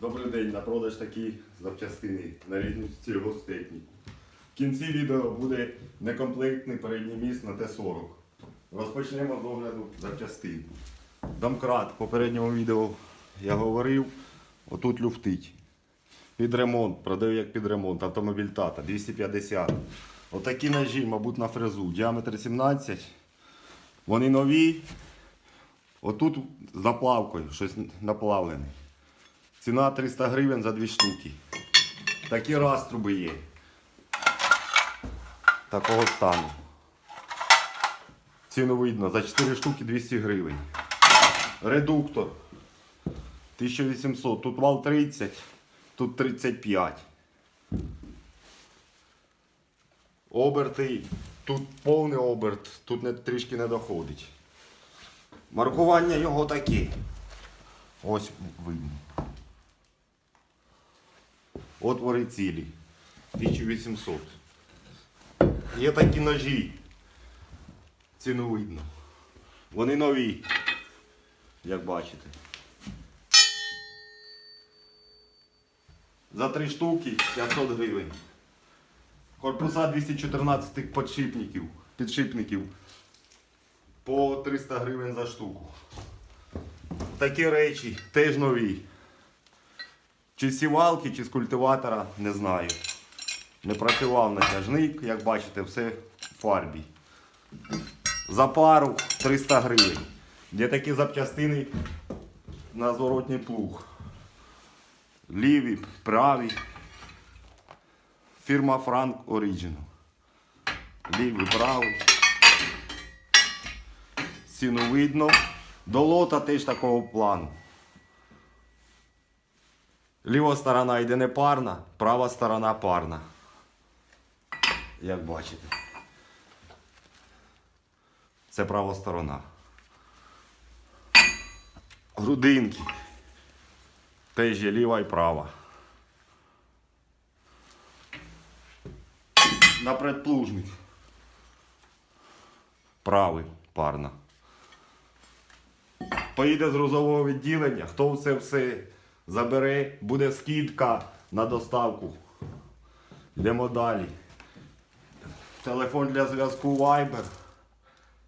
Добрий день, на продаж такі запчастини на різну сільгостехніку. В кінці відео буде некомплектний передній міст на Т-40. Розпочнемо з огляду запчастин. Домкрат в попередньому відео я говорив, отут люфтить. Під ремонт, продаю як під ремонт, автомобіль Тата 250. Отакі ножі, мабуть, на фрезу. Діаметр 17. Вони нові. Отут з наплавкою, щось наплавлене. Ціна 300 гривень за дві штуки. Такі раструби є. Такого стану. Ціну видно, за 4 штуки 200 гривень. Редуктор 1800. Тут вал 30, тут 35. Оберти. Тут повний оберт, тут не, трішки не доходить. Маркування його такі. Ось видно. Отвори цілі. 1800. Є такі ножі. Ціну видно. Вони нові, як бачите. За три штуки 500 гривень. Корпуса 214 підшипників, підшипників по 300 гривень за штуку. Такі речі теж нові. Чи сівалки, чи з культиватора, не знаю. Не працював натяжник, як бачите, все в фарбі. За пару 300 гривень. Є такі запчастини на зворотній плуг. Ліві, праві. Фірма Frank Original. Лівий, правий. Ціну видно. До лота теж такого плану. Ліва сторона йде не парна, права сторона парна. Як бачите. Це права сторона. Грудинки. Теж є ліва і права. На предплужник. Правий парна. Поїде з грузового відділення, хто це все забере, буде скидка на доставку. Йдемо далі. Телефон для зв'язку Viber.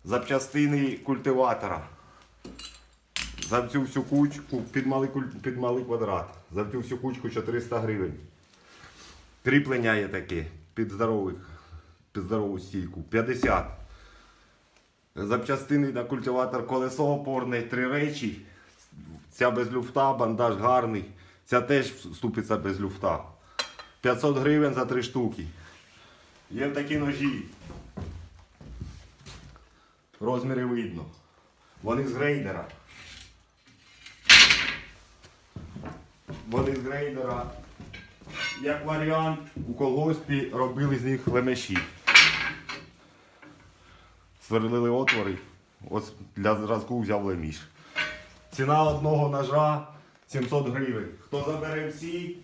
Запчастини культиватора. За цю всю кучку під малий, під малий квадрат. За цю всю кучку 400 гривень. Кріплення є таке під здоровий, під здорову стійку. 50. Запчастини на культиватор колесо опорне, три речі. Ця без люфта, бандаж гарний. Ця теж вступиться без люфта. 500 гривень за три штуки. Є такі ножі. Розміри видно. Вони з грейдера. Вони з грейдера. Як варіант, у колгоспі робили з них лемеші. Сверлили отвори. Ось для зразку взяв леміш. Ціна одного ножа 700 гривень. Хто забере всі?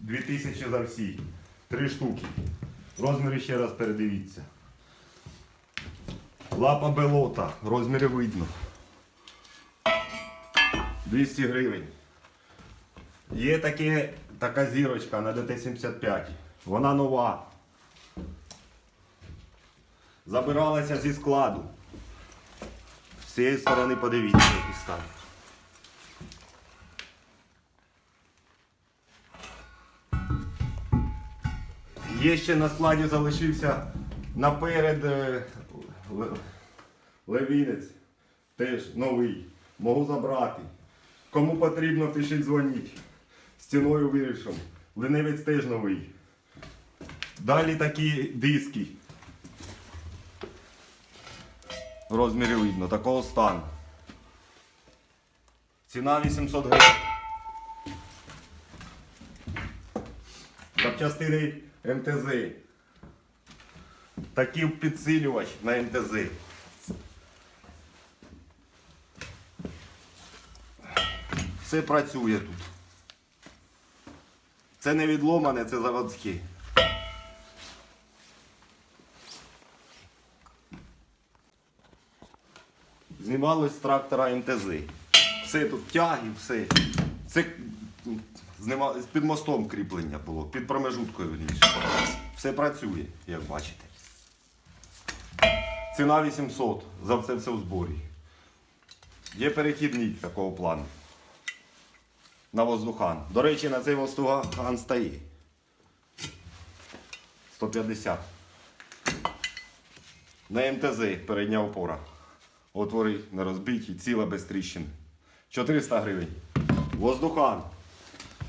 2000 за всі. Три штуки. Розміри ще раз передивіться. Лапа белота. Розміри видно. 200 гривень. Є таке, така зірочка на ДТ-75. Вона нова. Забиралася зі складу. З цієї сторони подивіться, який стан. Є ще на складі залишився наперед е, левінець. Теж новий. Можу забрати. Кому потрібно, пишіть дзвоніть. З ціною вирішимо. Ленивець теж новий. Далі такі диски. Розмірі видно, такого стану. Ціна 800 гривень. Запчастини МТЗ. Такий підсилювач на МТЗ. Все працює тут. Це не відломане, це заводське. Знімалось з трактора МТЗ. Все тут тяги, все. Це з під мостом кріплення було, під промежуткою вірніше. Все працює, як бачите. Ціна 800, за це все в зборі. Є перехідник такого плану. На воздухан. До речі, на цей воздухан стає. 150. На МТЗ передня опора. Отвори не розбиті, ціла без тріщин. 400 гривень. Воздухан.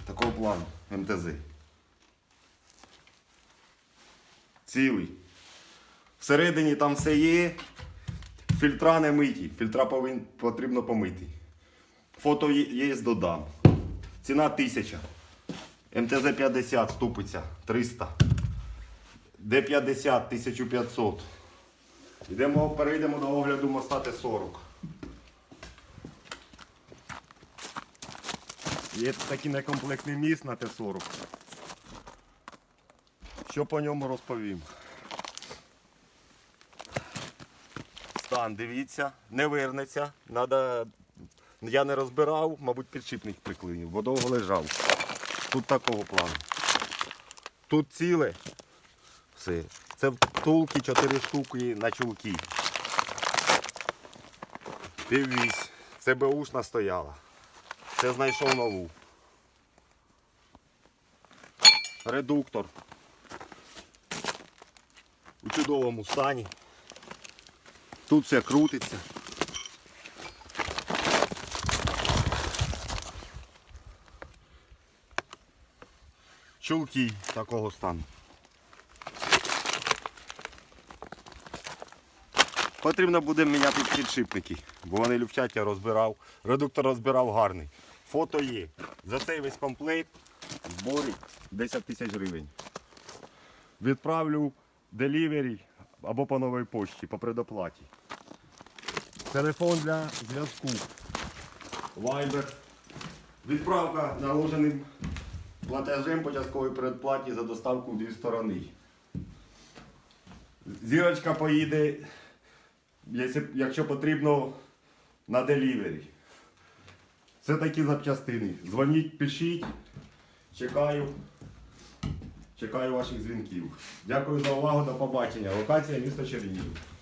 Такого плану. МТЗ. Цілий. Всередині там все є. Фільтра не миті. Фільтра повин, потрібно помити. Фото є, додам. Ціна 1000. МТЗ 50 ступиця 300. Д50 1500. Йдемо, перейдемо до огляду моста Т-40. Є такий некомплектний міст на Т-40. Що по ньому розповім? Стан, дивіться, не вернеться. Надо... Я не розбирав, мабуть, підшипник приклинив, бо довго лежав. Тут такого плану. Тут ціле. Все. Це втулки 4 штуки на чулки. Піввісь. Це беушна стояла. Це знайшов нову. Редуктор. У чудовому стані. Тут все крутиться. Чулки такого стану. Потрібно буде міняти підшипники, бо вони люфтять, я розбирав. Редуктор розбирав гарний. Фото є. За цей весь комплект зборі 10 тисяч гривень. Відправлю делівері або по новій почті, по предоплаті. Телефон для зв'язку. Viber. Відправка наложеним платежем по частковій передплаті за доставку в дві сторони. Зірочка поїде, якщо потрібно, на делівері. Це такі запчастини. Дзвоніть, пишіть. Чекаю. Чекаю ваших дзвінків. Дякую за увагу, до побачення. Локація місто Чернігів.